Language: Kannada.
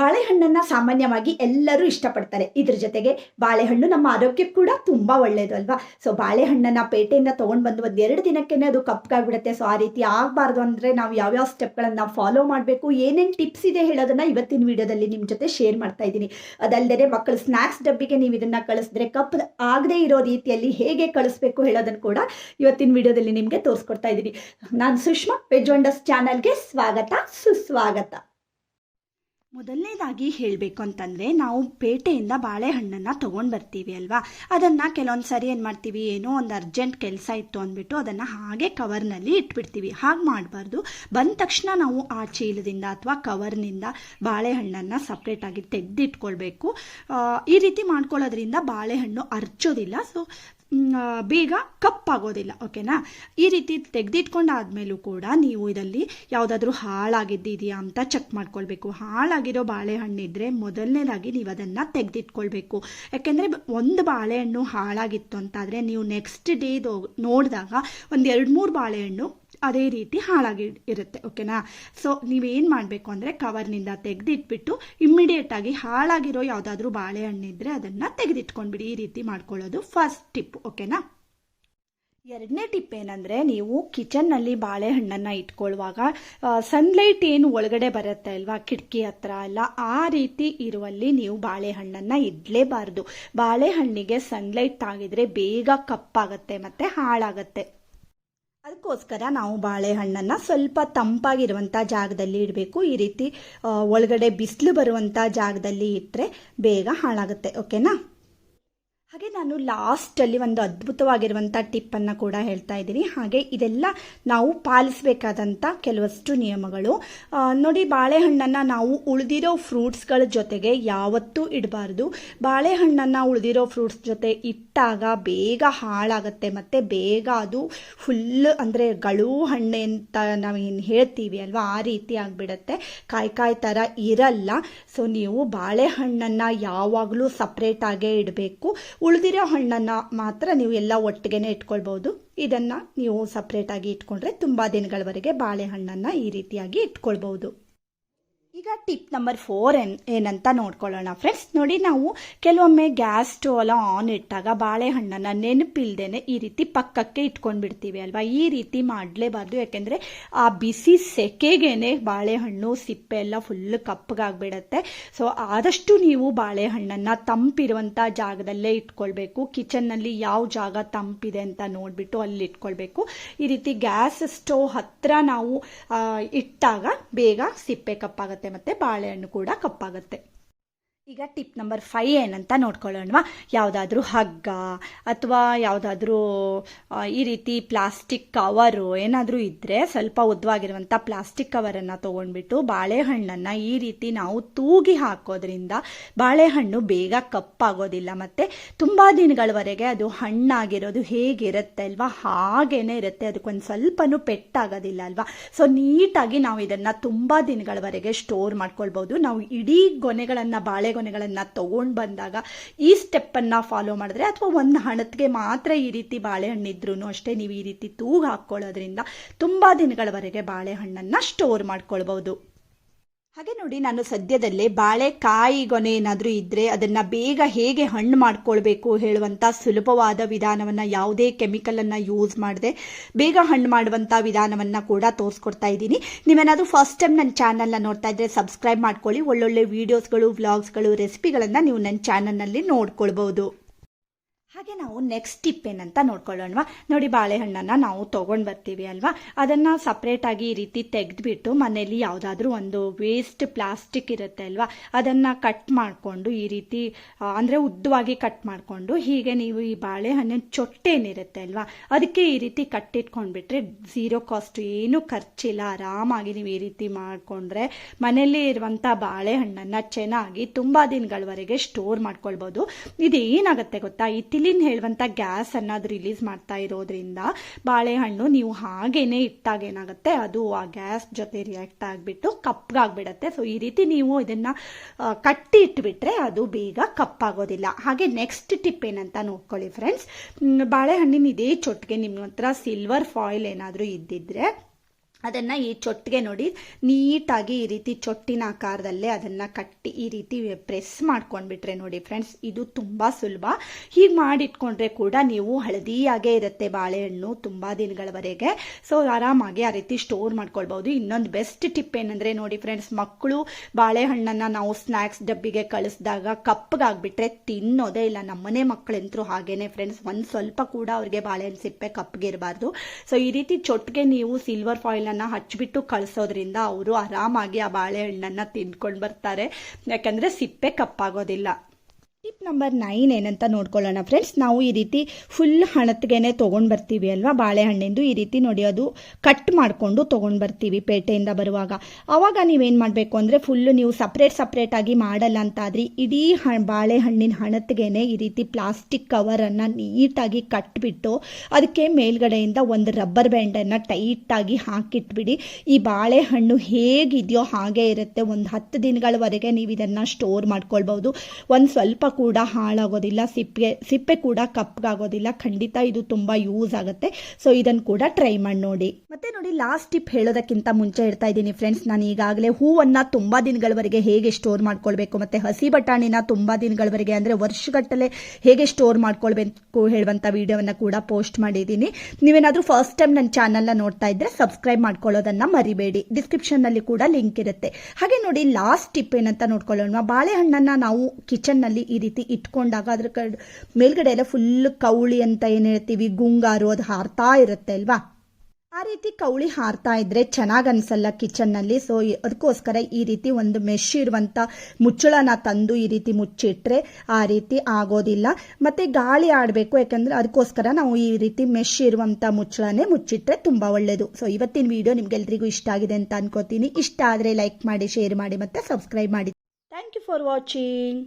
ಬಾಳೆಹಣ್ಣನ್ನ ಸಾಮಾನ್ಯವಾಗಿ ಎಲ್ಲರೂ ಇಷ್ಟಪಡ್ತಾರೆ. ಇದ್ರ ಜೊತೆಗೆ ಬಾಳೆಹಣ್ಣು ನಮ್ಮ ಆರೋಗ್ಯಕ್ಕೆ ಕೂಡ ತುಂಬ ಒಳ್ಳೆಯದು ಅಲ್ವಾ? ಸೊ ಬಾಳೆಹಣ್ಣನ್ನು ಪೇಟೆಯಿಂದ ತೊಗೊಂಡು ಬಂದು ಒಂದು ಎರಡು ದಿನಕ್ಕೇ ಅದು ಕಪ್ಪಾಗ್ಬಿಡುತ್ತೆ. ಸೊ ಆ ರೀತಿ ಆಗಬಾರ್ದು ಅಂದರೆ ನಾವು ಯಾವ್ಯಾವ ಸ್ಟೆಪ್ಗಳನ್ನು ಫಾಲೋ ಮಾಡಬೇಕು, ಏನೇನು ಟಿಪ್ಸ್ ಇದೆ ಹೇಳೋದನ್ನು ಇವತ್ತಿನ ವಿಡಿಯೋದಲ್ಲಿ ನಿಮ್ಮ ಜೊತೆ ಶೇರ್ ಮಾಡ್ತಾ ಇದ್ದೀನಿ. ಅದಲ್ಲದೆ ಮಕ್ಕಳು ಸ್ನ್ಯಾಕ್ಸ್ ಡಬ್ಬಿಗೆ ನೀವು ಇದನ್ನು ಕಳಿಸಿದ್ರೆ ಕಪ್ ಆಗದೆ ಇರೋ ರೀತಿಯಲ್ಲಿ ಹೇಗೆ ಕಳಿಸ್ಬೇಕು ಹೇಳೋದನ್ನು ಕೂಡ ಇವತ್ತಿನ ವಿಡಿಯೋದಲ್ಲಿ ನಿಮಗೆ ತೋರಿಸ್ಕೊಡ್ತಾ ಇದ್ದೀನಿ. ನಾನು ಸುಷ್ಮಾ ವೆಜ್ ವಂಡರ್ಸ್ ಚಾನಲ್ಗೆ ಸ್ವಾಗತ, ಸುಸ್ವಾಗತ. ಮೊದಲನೇದಾಗಿ ಹೇಳಬೇಕು ಅಂತಂದರೆ ನಾವು ಪೇಟೆಯಿಂದ ಬಾಳೆಹಣ್ಣನ್ನು ತೊಗೊಂಡು ಬರ್ತೀವಿ ಅಲ್ವಾ? ಅದನ್ನು ಕೆಲವೊಂದು ಸರಿ ಏನು ಮಾಡ್ತೀವಿ? ಏನೋ ಒಂದು ಅರ್ಜೆಂಟ್ ಕೆಲಸ ಇತ್ತು ಅಂದ್ಬಿಟ್ಟು ಅದನ್ನು ಹಾಗೆ ಕವರ್ನಲ್ಲಿ ಇಟ್ಬಿಡ್ತೀವಿ. ಹಾಗೆ ಮಾಡಬಾರ್ದು. ಬಂದ ತಕ್ಷಣ ನಾವು ಆ ಚೀಲದಿಂದ ಅಥವಾ ಕವರ್ನಿಂದ ಬಾಳೆಹಣ್ಣನ್ನು ಸಪ್ರೇಟಾಗಿ ತೆಗೆದಿಟ್ಕೊಳ್ಬೇಕು. ಈ ರೀತಿ ಮಾಡ್ಕೊಳ್ಳೋದ್ರಿಂದ ಬಾಳೆಹಣ್ಣು ಅರ್ಚೋದಿಲ್ಲ. ಸೊ ಬೇಗ ಕಪ್ಪಾಗೋದಿಲ್ಲ, ಓಕೆನಾ? ಈ ರೀತಿ ತೆಗೆದಿಟ್ಕೊಂಡಾದ್ಮೇಲೂ ಕೂಡ ನೀವು ಇದರಲ್ಲಿ ಯಾವುದಾದ್ರೂ ಹಾಳಾಗಿದ್ದಿದೆಯಾ ಅಂತ ಚೆಕ್ ಮಾಡ್ಕೊಳ್ಬೇಕು. ಹಾಳಾಗಿರೋ ಬಾಳೆಹಣ್ಣಿದ್ರೆ ಮೊದಲನೇದಾಗಿ ನೀವು ಅದನ್ನು ತೆಗೆದಿಟ್ಕೊಳ್ಬೇಕು. ಯಾಕೆಂದರೆ ಒಂದು ಬಾಳೆಹಣ್ಣು ಹಾಳಾಗಿತ್ತು ಅಂತಾದರೆ ನೀವು ನೆಕ್ಸ್ಟ್ ಡೇ ನೋಡಿದಾಗ ಒಂದು ಎರಡು ಮೂರು ಬಾಳೆಹಣ್ಣು ಅದೇ ರೀತಿ ಹಾಳಾಗಿ ಇರುತ್ತೆ ಓಕೆನಾ ಸೊ ನೀವೇನು ಮಾಡಬೇಕು ಅಂದರೆ ಕವರ್ನಿಂದ ತೆಗೆದಿಟ್ಬಿಟ್ಟು ಇಮ್ಮಿಡಿಯೇಟಾಗಿ ಹಾಳಾಗಿರೋ ಯಾವುದಾದ್ರೂ ಬಾಳೆಹಣ್ಣಿದ್ರೆ ಅದನ್ನು ತೆಗೆದಿಟ್ಕೊಂಡ್ಬಿಡಿ, ಈ ರೀತಿ ಮಾಡ್ಕೊಳ್ಳೋದು ಫಸ್ಟ್ ಟಿಪ್ ಓಕೆನಾ ಎರಡನೇ ಟಿಪ್ ಏನಂದರೆ ನೀವು ಕಿಚನ್ನಲ್ಲಿ ಬಾಳೆಹಣ್ಣನ್ನು ಇಟ್ಕೊಳ್ಳುವಾಗ ಸನ್ಲೈಟ್ ಏನು ಒಳಗಡೆ ಬರುತ್ತೆ ಅಲ್ವಾ? ಕಿಟಕಿ ಹತ್ರ ಎಲ್ಲ ಆ ರೀತಿ ಇರುವಲ್ಲಿ ನೀವು ಬಾಳೆಹಣ್ಣನ್ನು ಇಡಲೇಬಾರ್ದು. ಬಾಳೆಹಣ್ಣಿಗೆ ಸನ್ಲೈಟ್ ತಾಗಿದ್ರೆ ಬೇಗ ಕಪ್ಪಾಗತ್ತೆ ಮತ್ತು ಹಾಳಾಗತ್ತೆ. ಅದಕ್ಕೋಸ್ಕರ ನಾವು ಬಾಳೆಹಣ್ಣನ್ನು ಸ್ವಲ್ಪ ತಂಪಾಗಿರುವಂಥ ಜಾಗದಲ್ಲಿ ಇಡಬೇಕು. ಈ ರೀತಿ ಒಳಗಡೆ ಬಿಸಿಲು ಬರುವಂಥ ಜಾಗದಲ್ಲಿ ಇಟ್ಟರೆ ಬೇಗ ಹಾಳಾಗುತ್ತೆ. ಓಕೆನಾ ಹಾಗೆ ನಾನು ಲಾಸ್ಟಲ್ಲಿ ಒಂದು ಅದ್ಭುತವಾಗಿರುವಂಥ ಟಿಪ್ಪನ್ನು ಕೂಡ ಹೇಳ್ತಾ ಇದ್ದೀನಿ. ಹಾಗೆ ಇದೆಲ್ಲ ನಾವು ಪಾಲಿಸಬೇಕಾದಂಥ ಕೆಲವಷ್ಟು ನಿಯಮಗಳು. ನೋಡಿ ಬಾಳೆಹಣ್ಣನ್ನು ನಾವು ಉಳಿದಿರೋ ಫ್ರೂಟ್ಸ್ಗಳ ಜೊತೆಗೆ ಯಾವತ್ತೂ ಇಡಬಾರ್ದು. ಬಾಳೆಹಣ್ಣನ್ನು ಉಳಿದಿರೋ ಫ್ರೂಟ್ಸ್ ಜೊತೆ ಇಟ್ಟಾಗ ಬೇಗ ಹಾಳಾಗುತ್ತೆ ಮತ್ತು ಬೇಗ ಅದು ಫುಲ್ ಅಂದರೆ ಗಳು ಹಣ್ಣೆ ಅಂತ ನಾವೇನು ಹೇಳ್ತೀವಿ ಅಲ್ವಾ? ಆ ರೀತಿ ಆಗಿಬಿಡುತ್ತೆ. ಕಾಯಿ ಕಾಯಿ ಥರ ಇರಲ್ಲ. ಸೊ ನೀವು ಬಾಳೆಹಣ್ಣನ್ನು ಯಾವಾಗಲೂ ಸಪ್ರೇಟಾಗೇ ಇಡಬೇಕು. ಉಳಿದಿರೋ ಹಣ್ಣನ್ನು ಮಾತ್ರ ನೀವು ಎಲ್ಲ ಒಟ್ಟಿಗೆ ಇಟ್ಕೊಳ್ಬೋದು ಇದನ್ನು ನೀವು ಸಪ್ರೇಟಾಗಿ ಇಟ್ಕೊಂಡ್ರೆ ತುಂಬ ದಿನಗಳವರೆಗೆ ಬಾಳೆಹಣ್ಣನ್ನು ಈ ರೀತಿಯಾಗಿ ಇಟ್ಕೊಳ್ಬೋದು ಈಗ ಟಿಪ್ ನಂಬರ್ ಫೋರ್ ಏನ್, ಏನಂತ ನೋಡ್ಕೊಳ್ಳೋಣ ಫ್ರೆಂಡ್ಸ್ ನೋಡಿ ನಾವು ಕೆಲವೊಮ್ಮೆ ಗ್ಯಾಸ್ ಸ್ಟೋವ್ ಎಲ್ಲ ಆನ್ ಇಟ್ಟಾಗ ಬಾಳೆಹಣ್ಣನ್ನು ನೆನಪಿಲ್ದೇನೆ ಈ ರೀತಿ ಪಕ್ಕಕ್ಕೆ ಇಟ್ಕೊಂಡ್ಬಿಡ್ತೀವಿ ಅಲ್ವಾ? ಈ ರೀತಿ ಮಾಡಲೇಬಾರ್ದು. ಯಾಕೆಂದರೆ ಆ ಬಿಸಿ ಸೆಕೆಗೇನೆ ಬಾಳೆಹಣ್ಣು, ಸಿಪ್ಪೆ ಎಲ್ಲ ಫುಲ್ ಕಪ್ಪಗಾಗ್ಬಿಡತ್ತೆ ಸೊ ಆದಷ್ಟು ನೀವು ಬಾಳೆಹಣ್ಣನ್ನು ತಂಪಿರುವಂಥ ಜಾಗದಲ್ಲೇ ಇಟ್ಕೊಳ್ಬೇಕು. ಕಿಚನ್ನಲ್ಲಿ ಯಾವ ಜಾಗ ತಂಪಿದೆ ಅಂತ ನೋಡಿಬಿಟ್ಟು ಅಲ್ಲಿ ಇಟ್ಕೊಳ್ಬೇಕು. ಈ ರೀತಿ ಗ್ಯಾಸ್ ಸ್ಟೋವ್ ಹತ್ರ ನಾವು ಇಟ್ಟಾಗ ಬೇಗ ಸಿಪ್ಪೆ ಕಪ್ಪಾಗುತ್ತೆ. ಮತ್ತೆ ಬಾಳೆಹಣ್ಣು ಕೂಡ ಕಪ್ಪಾಗುತ್ತೆ. ಈಗ ಟಿಪ್ ನಂಬರ್ ಫೈ ಏನಂತ ನೋಡ್ಕೊಳ್ಳೋಣವಾ? ಯಾವುದಾದ್ರೂ ಹಗ್ಗ ಅಥವಾ ಯಾವುದಾದ್ರೂ ಈ ರೀತಿ ಪ್ಲಾಸ್ಟಿಕ್ ಕವರು ಏನಾದರೂ ಇದ್ದರೆ ಸ್ವಲ್ಪ ಉದ್ದವಾಗಿರುವಂಥ ಪ್ಲಾಸ್ಟಿಕ್ ಕವರನ್ನು ತೊಗೊಂಡ್ಬಿಟ್ಟು ಬಾಳೆಹಣ್ಣನ್ನು ಈ ರೀತಿ ನಾವು ತೂಗಿ ಹಾಕೋದ್ರಿಂದ ಬಾಳೆಹಣ್ಣು ಬೇಗ ಕಪ್ಪಾಗೋದಿಲ್ಲ. ಮತ್ತು ತುಂಬ ದಿನಗಳವರೆಗೆ ಅದು ಹಣ್ಣಾಗಿರೋದು ಹೇಗಿರುತ್ತೆ ಅಲ್ವಾ? ಹಾಗೇನೆ ಇರುತ್ತೆ. ಅದಕ್ಕೊಂದು ಸ್ವಲ್ಪನೂ ಪೆಟ್ಟಾಗೋದಿಲ್ಲ ಅಲ್ವಾ? ಸೊ ನೀಟಾಗಿ ನಾವು ಇದನ್ನು ತುಂಬ ದಿನಗಳವರೆಗೆ ಸ್ಟೋರ್ ಮಾಡ್ಕೊಳ್ಬೋದು ನಾವು ಇಡೀ ಗೊನೆಗಳನ್ನು ಬಾಳೆ ಗೊನೆಗಳನ್ನು ತಗೊಂಡ್ ಬಂದಾಗ ಈ ಸ್ಟೆಪ್ ಅನ್ನ ಫಾಲೋ ಮಾಡಿದ್ರೆ ಅಥವಾ ಒಂದ್ ಹಣತ್ಗೆ ಮಾತ್ರ ಈ ರೀತಿ ಬಾಳೆಹಣ್ಣಿದ್ರೂ ಅಷ್ಟೇ ನೀವು ಈ ರೀತಿ ತೂಗು ಹಾಕ್ಕೊಳ್ಳೋದ್ರಿಂದ ತುಂಬಾ ದಿನಗಳವರೆಗೆ ಬಾಳೆಹಣ್ಣನ್ನ ಸ್ಟೋರ್ ಮಾಡ್ಕೊಳ್ಬೋದು ಹಾಗೆ ನೋಡಿ, ನಾನು ಸದ್ಯದಲ್ಲೇ ಬಾಳೆಕಾಯಿ ಗೊನೆ ಏನಾದರೂ ಇದ್ದರೆ ಅದನ್ನು ಬೇಗ ಹೇಗೆ ಹಣ್ಣು ಮಾಡ್ಕೊಳ್ಬೇಕು ಹೇಳುವಂಥ ಸುಲಭವಾದ ವಿಧಾನವನ್ನು, ಯಾವುದೇ ಕೆಮಿಕಲನ್ನು ಯೂಸ್ ಮಾಡದೆ ಬೇಗ ಹಣ್ಣು ಮಾಡುವಂಥ ವಿಧಾನವನ್ನು ಕೂಡ ತೋರಿಸ್ಕೊಡ್ತಾ ಇದ್ದೀನಿ. ನೀವೇನಾದರೂ ಫಸ್ಟ್ ಟೈಮ್ ನನ್ನ ಚಾನಲ್ನ ನೋಡ್ತಾ ಇದ್ದರೆ ಸಬ್ಸ್ಕ್ರೈಬ್ ಮಾಡ್ಕೊಳ್ಳಿ. ಒಳ್ಳೊಳ್ಳೆ ವೀಡಿಯೋಸ್ಗಳು ವ್ಲಾಗ್ಸ್ಗಳು ರೆಸಿಪಿಗಳನ್ನು ನೀವು ನನ್ನ ಚಾನಲ್ನಲ್ಲಿ ನೋಡ್ಕೊಳ್ಬೋದು. ಹಾಗೆ ನಾವು ನೆಕ್ಸ್ಟ್ ಟಿಪ್ ಏನಂತ ನೋಡ್ಕೊಳ್ಳೋಣವಾ? ನೋಡಿ ಬಾಳೆಹಣ್ಣನ್ನು ನಾವು ತೊಗೊಂಡು ಬರ್ತೀವಿ ಅಲ್ವಾ? ಅದನ್ನು ಸಪ್ರೇಟಾಗಿ ಈ ರೀತಿ ತೆಗೆದುಬಿಟ್ಟು ಮನೆಯಲ್ಲಿ ಯಾವುದಾದ್ರೂ ಒಂದು ವೇಸ್ಟ್ ಪ್ಲಾಸ್ಟಿಕ್ ಇರುತ್ತೆ ಅಲ್ವಾ? ಅದನ್ನು ಕಟ್ ಮಾಡಿಕೊಂಡು ಈ ರೀತಿ ಅಂದರೆ ಉದ್ದವಾಗಿ ಕಟ್ ಮಾಡಿಕೊಂಡು ಹೀಗೆ ನೀವು ಈ ಬಾಳೆಹಣ್ಣಿನ ಚೊಟ್ಟೇನಿರುತ್ತೆ ಅಲ್ವಾ? ಅದಕ್ಕೆ ಈ ರೀತಿ ಕಟ್ಟಿಟ್ಕೊಂಡ್ಬಿಟ್ರೆ ಝೀರೋ ಕಾಸ್ಟ್ ಏನು ಖರ್ಚಿಲ್ಲ. ಆರಾಮಾಗಿ ನೀವು ಈ ರೀತಿ ಮಾಡಿಕೊಂಡ್ರೆ ಮನೆಯಲ್ಲಿ ಇರುವಂಥ ಬಾಳೆಹಣ್ಣನ್ನು ಚೆನ್ನಾಗಿ ತುಂಬ ದಿನಗಳವರೆಗೆ ಸ್ಟೋರ್ ಮಾಡ್ಕೊಳ್ಬೋದು. ಇದು ಏನಾಗುತ್ತೆ ಗೊತ್ತಾ? ಈ ಇನ್ಸುಲಿನ್ ಹೇಳುವಂಥ ಗ್ಯಾಸ್ ಅದು ರಿಲೀಸ್ ಮಾಡ್ತಾ ಇರೋದ್ರಿಂದ ಬಾಳೆಹಣ್ಣು ನೀವು ಹಾಗೇನೆ ಇಟ್ಟಾಗ ಏನಾಗುತ್ತೆ? ಅದು ಆ ಗ್ಯಾಸ್ ಜೊತೆ ರಿಯಾಕ್ಟ್ ಆಗಿಬಿಟ್ಟು ಕಪ್ಪಗಾಗ್ಬಿಡತ್ತೆ ಸೊ ಈ ರೀತಿ ನೀವು ಇದನ್ನು ಕಟ್ಟಿ ಇಟ್ಬಿಟ್ರೆ ಅದು ಬೇಗ ಕಪ್ಪಾಗೋದಿಲ್ಲ. ಹಾಗೆ ನೆಕ್ಸ್ಟ್ ಟಿಪ್ ಏನಂತ ನೋಡ್ಕೊಳ್ಳಿ ಫ್ರೆಂಡ್ಸ್ ಬಾಳೆಹಣ್ಣಿನ ಇದೇ ಚೊಟ್ಟಿಗೆ ನಿಮ್ಮ ಹತ್ರ ಸಿಲ್ವರ್ ಫಾಯಿಲ್ ಏನಾದರೂ ಇದ್ದಿದ್ರೆ ಅದನ್ನು ಈ ಚೊಟ್ಟಿಗೆ ನೋಡಿ, ನೀಟಾಗಿ ಈ ರೀತಿ ಚೊಟ್ಟಿನ ಆಕಾರದಲ್ಲೇ ಅದನ್ನು ಕಟ್ಟಿ ಈ ರೀತಿ ಪ್ರೆಸ್ ಮಾಡ್ಕೊಂಡ್ಬಿಟ್ರೆ ನೋಡಿ ಫ್ರೆಂಡ್ಸ್ ಇದು ತುಂಬ ಸುಲಭ. ಹೀಗೆ ಮಾಡಿಟ್ಕೊಂಡ್ರೆ ಕೂಡ ನೀವು ಹಳದಿಯಾಗೇ ಇರುತ್ತೆ ಬಾಳೆಹಣ್ಣು ತುಂಬ ದಿನಗಳವರೆಗೆ. ಸೊ ಆರಾಮಾಗಿ ಆ ರೀತಿ ಸ್ಟೋರ್ ಮಾಡ್ಕೊಳ್ಬೋದು. ಇನ್ನೊಂದು ಬೆಸ್ಟ್ ಟಿಪ್ ಏನಂದರೆ ನೋಡಿ ಫ್ರೆಂಡ್ಸ್ ಮಕ್ಕಳು ಬಾಳೆಹಣ್ಣನ್ನು ನಾವು ಸ್ನ್ಯಾಕ್ಸ್ ಡಬ್ಬಿಗೆ ಕಳಿಸಿದಾಗ ಕಪ್ಪಗಾಗ್ಬಿಟ್ರೆ ತಿನ್ನೋದೇ ಇಲ್ಲ. ನಮ್ಮನೆ ಮಕ್ಕಳಂತರೂ ಹಾಗೇನೆ ಫ್ರೆಂಡ್ಸ್ ಒಂದು ಸ್ವಲ್ಪ ಕೂಡ ಅವ್ರಿಗೆ ಬಾಳೆಹಣ್ಣು ಸಿಪ್ಪೆ ಕಪ್ಪಗಿರಬಾರ್ದು ಸೊ ಈ ರೀತಿ ಚೊಟ್ಟಿಗೆ ನೀವು ಸಿಲ್ವರ್ ಫಾಯಿಲನ್ನು ಹಚ್ಚಿಬಿಟ್ಟು ಕಳಿಸೋದ್ರಿಂದ ಅವರು ಆರಾಮಾಗಿ ಆ ಬಾಳೆಹಣ್ಣನ್ನು ತಿಂದ್ಕೊಂಡು ಬರ್ತಾರೆ. ಯಾಕಂದ್ರೆ ಸಿಪ್ಪೆ ಕಪ್ಪಾಗೋದಿಲ್ಲ. ಟಿಪ್ ನಂಬರ್ ನೈನ್ ಏನಂತ ನೋಡ್ಕೊಳ್ಳೋಣ ಫ್ರೆಂಡ್ಸ್ ನಾವು ಈ ರೀತಿ ಫುಲ್ ಹಣತ್ಗೆನೆ ತೊಗೊಂಡು ಬರ್ತೀವಿ ಅಲ್ವಾ? ಬಾಳೆಹಣ್ಣಿಂದು ಈ ರೀತಿ ನೋಡಿ ಅದು ಕಟ್ ಮಾಡಿಕೊಂಡು ತೊಗೊಂಡು ಬರ್ತೀವಿ ಪೇಟೆಯಿಂದ ಬರುವಾಗ. ಆವಾಗ ನೀವೇನು ಮಾಡಬೇಕು ಅಂದರೆ ಫುಲ್ಲು ನೀವು ಸಪ್ರೇಟ್ ಸಪ್ರೇಟಾಗಿ ಮಾಡಲ್ಲ ಅಂತಾದ್ರೆ ಇಡೀ ಹ, ಬಾಳೆಹಣ್ಣಿನ ಹಣತ್ಗೆನೆ ಈ ರೀತಿ ಪ್ಲಾಸ್ಟಿಕ್ ಕವರನ್ನು ನೀಟಾಗಿ ಕಟ್ಬಿಟ್ಟು ಅದಕ್ಕೆ ಮೇಲ್ಗಡೆಯಿಂದ ಒಂದು ರಬ್ಬರ್ ಬ್ಯಾಂಡನ್ನು ಟೈಟಾಗಿ ಹಾಕಿಟ್ಬಿಡಿ. ಈ ಬಾಳೆಹಣ್ಣು ಹೇಗಿದೆಯೋ ಹಾಗೆ ಇರುತ್ತೆ. ಒಂದು ಹತ್ತು ದಿನಗಳವರೆಗೆ ನೀವು ಇದನ್ನು ಸ್ಟೋರ್ ಮಾಡ್ಕೊಳ್ಬೋದು ಒಂದು ಸ್ವಲ್ಪ ಕೂಡ ಹಾಳಾಗೋದಿಲ್ಲ, ಸಿಪ್ಪೆ ಸಿಪ್ಪೆ ಕೂಡ ಕಪ್ಪಗಾಗೋದಿಲ್ಲ ಖಂಡಿತ ಇದು ತುಂಬ ಯೂಸ್ ಆಗುತ್ತೆ. ಸೊ ಇದನ್ನು ಕೂಡ ಟ್ರೈ ಮಾಡಿ ನೋಡಿ. ಮತ್ತೆ ನೋಡಿ ಲಾಸ್ಟ್ ಟಿಪ್ ಹೇಳೋದಕ್ಕಿಂತ ಮುಂಚೆ ಹೇಳ್ತಾ ಇದ್ದೀನಿ ಫ್ರೆಂಡ್ಸ್ ನಾನು ಈಗಾಗಲೇ ಹೂವನ್ನು ತುಂಬ ದಿನಗಳವರೆಗೆ ಹೇಗೆ ಸ್ಟೋರ್ ಮಾಡ್ಕೊಳ್ಬೇಕು ಮತ್ತೆ ಹಸಿ ಬಟಾಣಿನ ತುಂಬ ದಿನಗಳವರೆಗೆ ಅಂದರೆ ವರ್ಷಗಟ್ಟಲೆ ಹೇಗೆ ಸ್ಟೋರ್ ಮಾಡ್ಕೊಳ್ಬೇಕು ಹೇಳುವಂಥ ವಿಡಿಯೋವನ್ನು ಕೂಡ ಪೋಸ್ಟ್ ಮಾಡಿದ್ದೀನಿ. ನೀವೇನಾದರೂ ಫಸ್ಟ್ ಟೈಮ್ ನನ್ನ ಚಾನಲ್ನ ನೋಡ್ತಾ ಇದ್ರೆ ಸಬ್ಸ್ಕ್ರೈಬ್ ಮಾಡ್ಕೊಳ್ಳೋದನ್ನ ಮರಿಬೇಡಿ. ಡಿಸ್ಕ್ರಿಪ್ಷನ್ನಲ್ಲಿ ಕೂಡ ಲಿಂಕ್ ಇರುತ್ತೆ. ಹಾಗೆ ನೋಡಿ ಲಾಸ್ಟ್ ಟಿಪ್ ಏನಂತ ನೋಡ್ಕೊಳ್ಳೋಣ. ಬಾಳೆಹಣ್ಣನ್ನು ನಾವು ಕಿಚನ್ನಲ್ಲಿ ಈ ರೀತಿ ಇಟ್ಕೊಂಡಾಗ ಅದ್ರ ಕಡೆ, ಮೇಲ್ಗಡೆ ಎಲ್ಲ ಫುಲ್ ಕೌಳಿ ಅಂತ ಏನು ಹೇಳ್ತೀವಿ, ಗುಂಗಾರು ಅದು ಹಾರ್ತಾ ಇರುತ್ತೆ ಅಲ್ವಾ? ಆ ರೀತಿ ಕೌಳಿ ಹಾರ್ತಾ ಇದ್ರೆ ಚೆನ್ನಾಗಿ ಅನ್ಸಲ್ಲ ಕಿಚನ್ನಲ್ಲಿ. ಸೊ ಅದಕ್ಕೋಸ್ಕರ ಈ ರೀತಿ ಒಂದು ಮೆಶ್ ಇರುವಂಥ ಮುಚ್ಚಳನ ತಂದು ಈ ರೀತಿ ಮುಚ್ಚಿಟ್ರೆ ಆ ರೀತಿ ಆಗೋದಿಲ್ಲ. ಮತ್ತೆ ಗಾಳಿ ಆಡಬೇಕು, ಯಾಕಂದ್ರೆ ಅದಕ್ಕೋಸ್ಕರ ನಾವು ಈ ರೀತಿ ಮೆಶ್ ಇರುವಂಥ ಮುಚ್ಚಳನೇ ಮುಚ್ಚಿಟ್ರೆ ತುಂಬ ಒಳ್ಳೆಯದು ಸೊ ಇವತ್ತಿನ ವಿಡಿಯೋ ನಿಮ್ಗೆಲ್ರಿಗೂ ಇಷ್ಟ ಆಗಿದೆ ಅಂತ ಅನ್ಕೋತೀನಿ. ಇಷ್ಟ ಆದರೆ ಲೈಕ್ ಮಾಡಿ ಶೇರ್ ಮಾಡಿ ಮತ್ತೆ ಸಬ್ಸ್ಕ್ರೈಬ್ ಮಾಡಿ. Thank you for watching